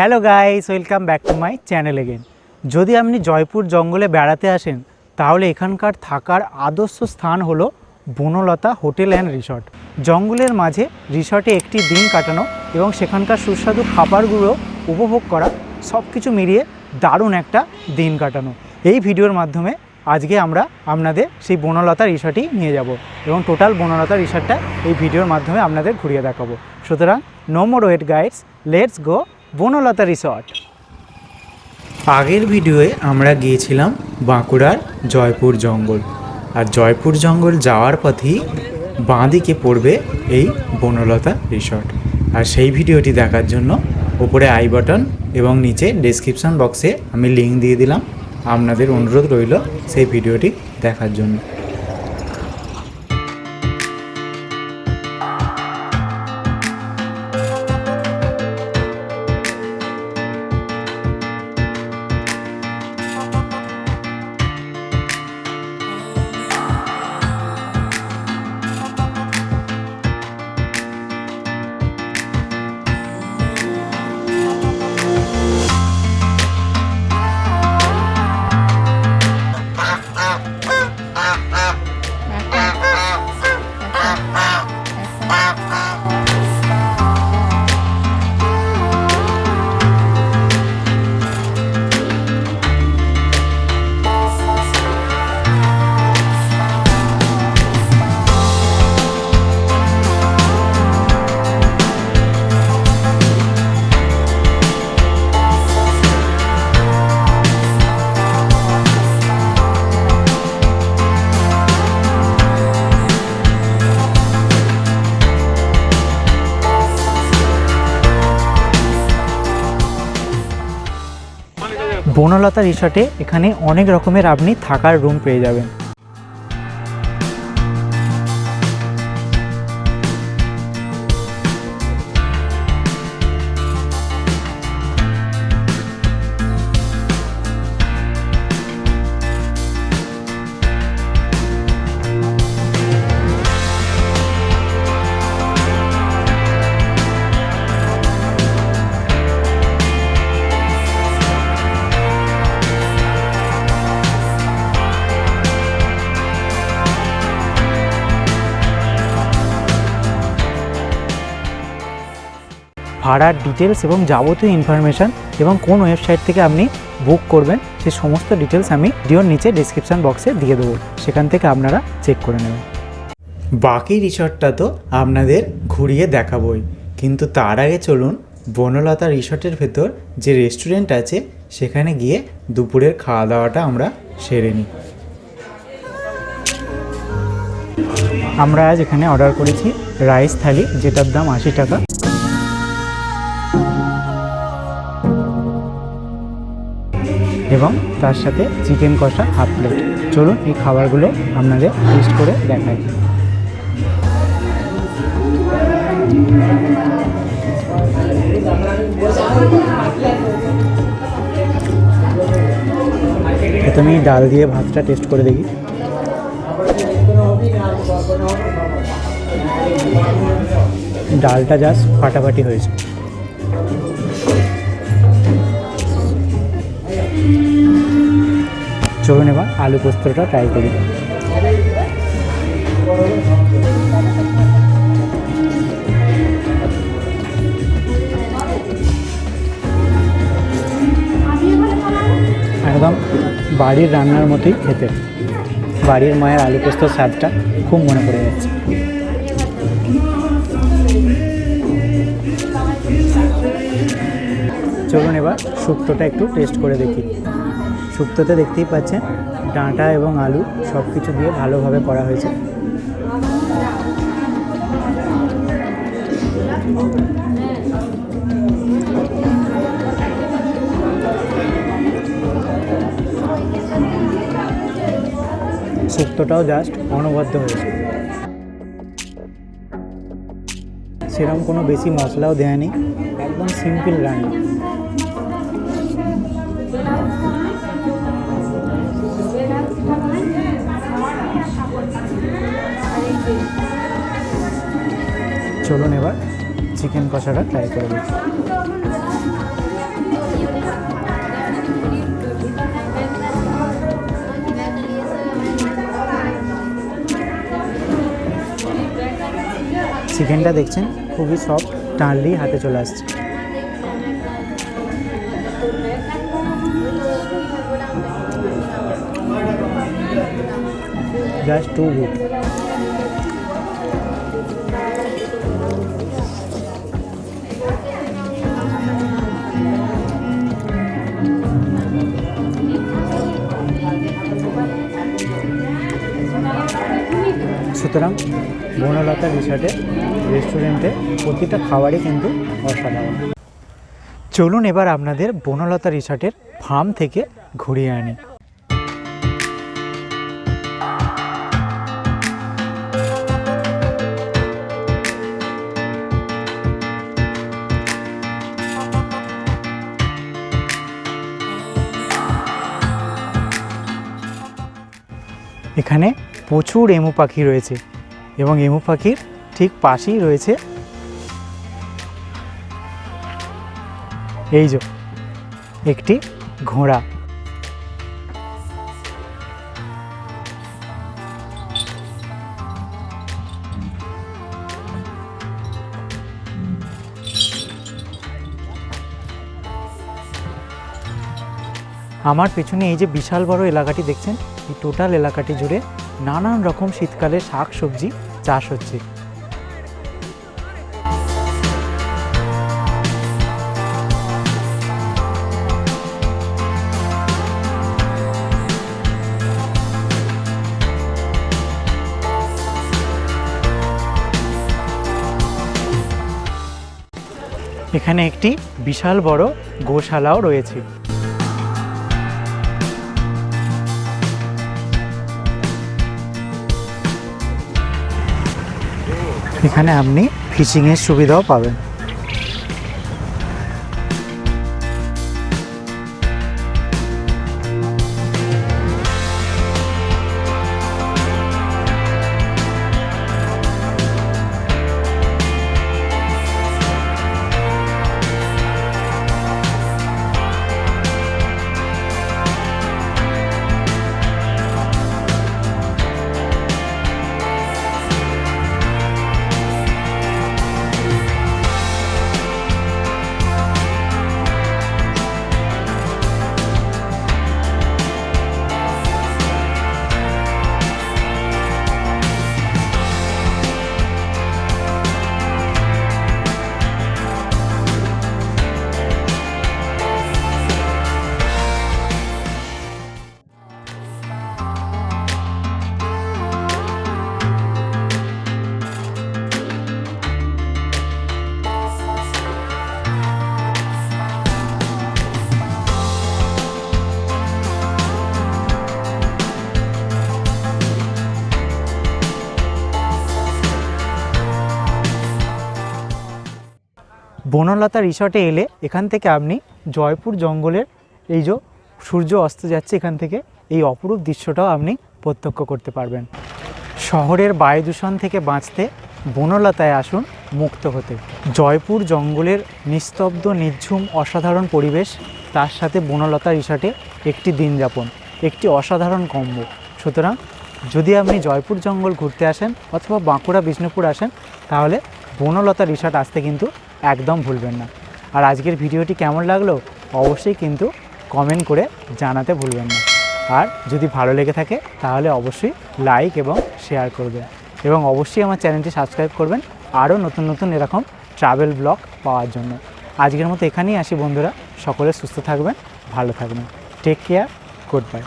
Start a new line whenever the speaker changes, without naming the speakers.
Hello guys welcome back to my channel again যদি আপনি জয়পুর জঙ্গলে বেড়াতে আসেন, তাহলে এখানকার থাকার আদর্শ স্থান হলো বনলতা হোটেল অ্যান্ড রিসর্ট। জঙ্গলের মাঝে রিসর্টে একটি দিন কাটানো এবং সেখানকার সুস্বাদু খাবারগুলো উপভোগ করা সব কিছু মিলিয়ে দারুণ একটা দিন কাটানো। এই ভিডিওর মাধ্যমে আজকে আমরা আপনাদের সেই বনলতা রিসর্টেই নিয়ে যাব এবং টোটাল বনলতা রিসর্টটা এই ভিডিওর মাধ্যমে আপনাদের ঘুরিয়ে দেখাবো। সুতরাং no more wait guys let's go Banalata resort. আগের ভিডিওয়ে আমরা গিয়েছিলাম বাঁকুড়ার জয়পুর জঙ্গল। আর জয়পুর জঙ্গল যাওয়ার পথেই বাঁ দিকে পড়বে এই বনলতা রিসর্ট। আর সেই ভিডিওটি দেখার জন্য ওপরে আই বাটন এবং নিচে ডেসক্রিপশন বক্সে আমি লিঙ্ক দিয়ে দিলাম। আপনাদের অনুরোধ রইল সেই ভিডিওটি দেখার জন্য। বনলতা রিসর্টে এখানে অনেক রকমের আপনি থাকার রুম পেয়ে যাবেন। ভাড়ার ডিটেলস এবং যাবতীয় ইনফরমেশান এবং কোন ওয়েবসাইট থেকে আপনি বুক করবেন সেই সমস্ত ডিটেলস আমি ডিওর নিচে ডিসক্রিপশান বক্সে দিয়ে দেবো। সেখান থেকে আপনারা চেক করে নেবেন। বাকি রিসর্টটা তো আপনাদের ঘুরিয়ে দেখাবই। কিন্তু তার আগে চলুন বনলতা রিসর্টের ভেতর যে রেস্টুরেন্ট আছে সেখানে গিয়ে দুপুরের খাওয়া দাওয়াটা আমরা সেরে নিই। আমরা আজ এখানে অর্ডার করেছি রাইস থালি যেটার দাম আশি টাকা। এবং তার সাথে চিকেন কষা হাফ প্লেট। চলুন এই খাবারগুলো আপনাদের টেস্ট করে দেখাই। প্রথমে ডাল দিয়ে ভাতটা টেস্ট করে দেখি। ডালটা জাস্ট ফাটাফাটি হয়েছে। চলুন এবার আলু পোস্তটা ট্রাই করি একদম বাড়ির রান্নার মতোই খেতে। বাড়ির মায়ের আলু পোস্তর স্বাদটা খুব মনে পড়ে যাচ্ছে। চলুন এবার শুক্তোটা একটু টেস্ট করে দেখি। শুক্তোতে দেখতেই পাচ্ছেন ডাঁটা এবং আলু সব কিছু দিয়ে ভালোভাবে করা হয়েছে। শুক্তোটাও জাস্ট অনবদ্য হয়েছে। সেরকম কোনো বেশি মশলাও দেয়া নেই, একদম সিম্পল রান্না। চলুন এবার চিকেন কষাটা ট্রাই করে দেখি। চিকেনটা দেখছেন, খুবই সফট টানলেই হাতে চলে আসছে। জাস্ট টু গুড সুতরাং বনলতা রিসর্টের রেস্টুরেন্টে প্রতিটা খাবারই কিন্তু অসাধারণ। চলুন এবার আপনাদের বনলতা রিসর্টের ফার্ম থেকে ঘুরিয়ে আনি। এখানে প্রচুর এমু পাখি রয়েছে এবং এমু পাখির ঠিক পাশেই রয়েছে এই যে, একটি ঘোড়া। আমার পেছনে এই যে বিশাল বড় এলাকাটি দেখছেন? এই টোটাল এলাকাটি জুড়ে নানান রকম শীতকালে শাক সবজি চাষ হচ্ছে। এখানে একটি বিশাল বড় গোশালাও রয়েছে। এখানে আপনি ফিশিংয়ের সুবিধাও পাবেন। বনলতা রিসর্টে এলে এখান থেকে আপনি জয়পুর জঙ্গলের এই যে সূর্য অস্ত যাচ্ছে এখান থেকে এই অপরূপ দৃশ্যটাও আপনি প্রত্যক্ষ করতে পারবেন। শহরের বায়ু দূষণ থেকে বাঁচতে বনলতায় আসুন মুক্ত হতে। জয়পুর জঙ্গলের নিস্তব্ধ নির্ঝুম অসাধারণ পরিবেশ, তার সাথে বনলতা রিসর্টে একটি দিন যাপন, একটি অসাধারণ কম্ব। সুতরাং যদি আপনি জয়পুর জঙ্গল ঘুরতে আসেন অথবা বাঁকুড়া, বিষ্ণুপুর আসেন, তাহলে বনলতা রিসর্ট আসতে কিন্তু একদম ভুলবেন না। আর আজকের ভিডিওটি কেমন লাগল অবশ্যই কিন্তু কমেন্ট করে জানাতে ভুলবেন না। আর যদি ভালো লেগে থাকে তাহলে অবশ্যই লাইক এবং শেয়ার করবেন। এবং অবশ্যই আমার চ্যানেলটি সাবস্ক্রাইব করবেন আরও নতুন নতুন এরকম ট্রাভেল ব্লগ পাওয়ার জন্য। আজকের মতো এখানেই আসি বন্ধুরা। সকলে সুস্থ থাকবেন, ভালো থাকবেন। Take care good bye